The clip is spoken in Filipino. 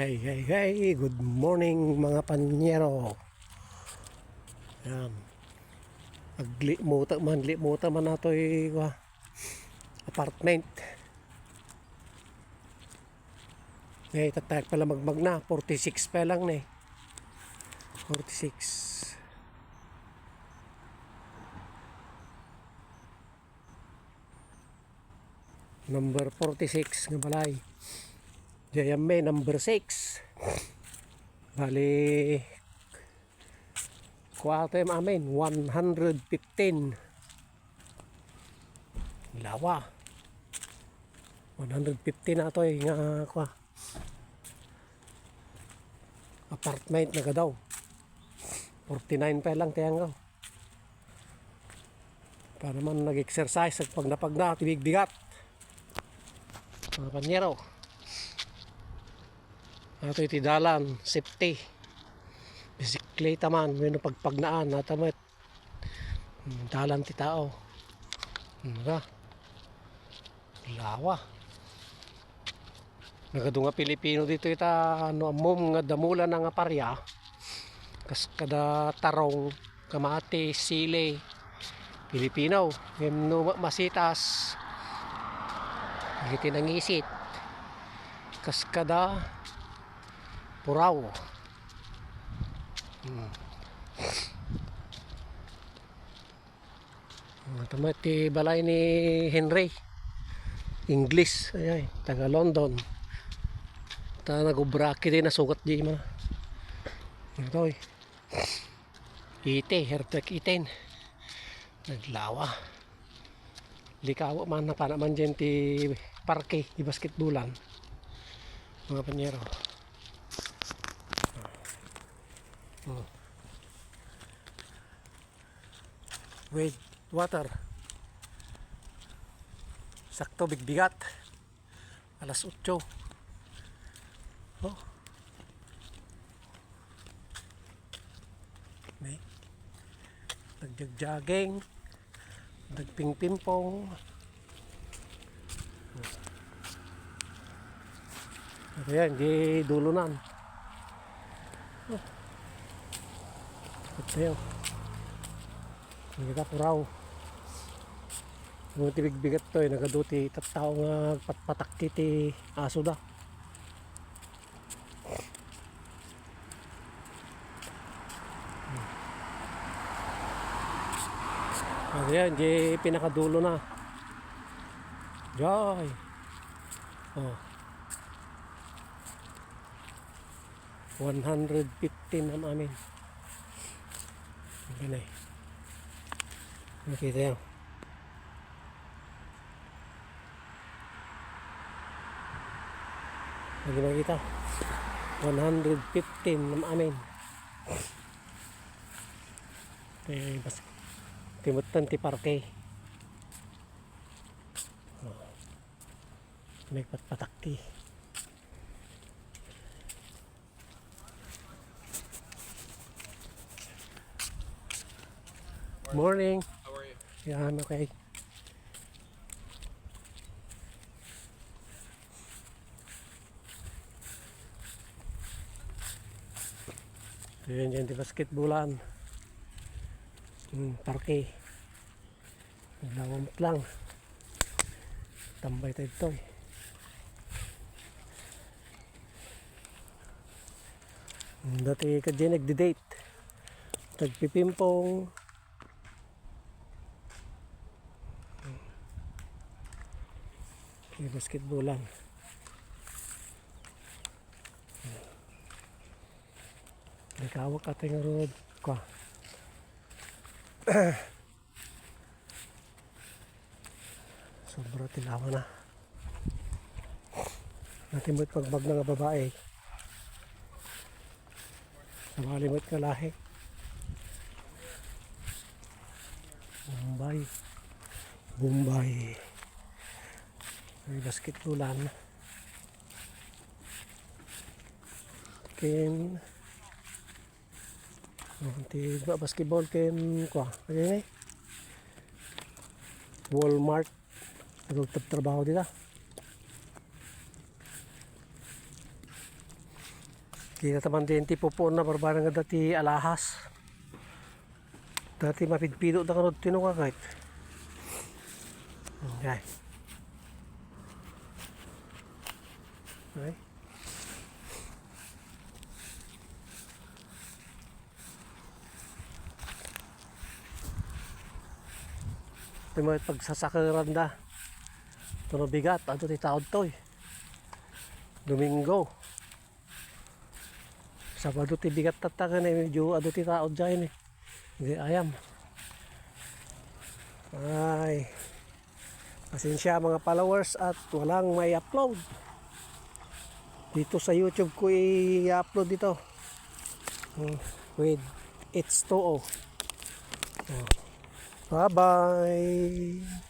Hey, hey, hey, good morning mga panyero. Yan. Agli muta man, li muta man nato wa apartment. Ngay tatag pala magmag na, 46 pa lang ni. 46. Number 46 nga balay. Jayame number 6. Bali kuha tayo amin 115 lawa. 150 na to eh nga kuha apartment na ka daw. 49 pa lang tayang gaw para naman nag-exercise at pag napag na tibig bigat mga panyero ato iti dalan safety bisikleta man may pagpagnaan natamat dalan ti tao. Nga lawa. Nagadunga Pilipino dito ita ano amom nga damula na nga parya. Kas kada tarong kamati sile. Pilipino no masitas. Iti nangisit. Kas kada puraw Hmm. Mga tamat ti balay ni Henry. English, ay, ay taga London. Ta nagubraki din nasugat di man. Ito eh. Ite, hertek iten. Naglawa. Likaw man na pa naman dyan ti parke, ti basketbulan. Mga panyero. Oh. With water. Sakto bigbigat. Alas 8. Oh. May nagjagjaging nagpingpimpong Ito yan, di dulunan. Ito Hindi kita puraw. Yung tibig-bigat to, eh, nagaduti tattao nga patpatak kiti aso da. Ano yan, di pinakadulo na. Joy. Oh. 115 ang amin. Ano eh. Nakita yan. Lagi makita. 115 ng amin. Eh, bas timutan ti parke. Oh. May patpatakti. Morning. How are you? Yan, okay. So, yan dyan, di basketbulan. Hmm, parke. Naglamamot lang. Tambay tayo ito eh. Dati ka dyan nagdi-date. Nagpipimpong. May basketballan. Nagkawak ka nga road. Kwa. Sobra tilawa na. Natin mo't pagbag ng babae. Samali mo't kalahi. Bombay. Bombay. May basketbulan. Ken Oh, ti ba basketball ken kwa. Kaya ni. Walmart. Nagtagtrabaho dito. Kita taman din ti pupo na barbarang nga dati alahas. Dati mapidpido na kanod tinuka kahit. Okay. Okay. Ito mo pagsasakaran da. Ito na bigat. Ano ti taod to eh. Domingo. Sabado ti bigat tatakan eh. Medyo ano ti taod dyan eh. Hindi ayam. Ay. Pasensya mga followers at walang may upload. Dito sa YouTube ko i-upload dito. Hmm, With It's 2 Bye bye.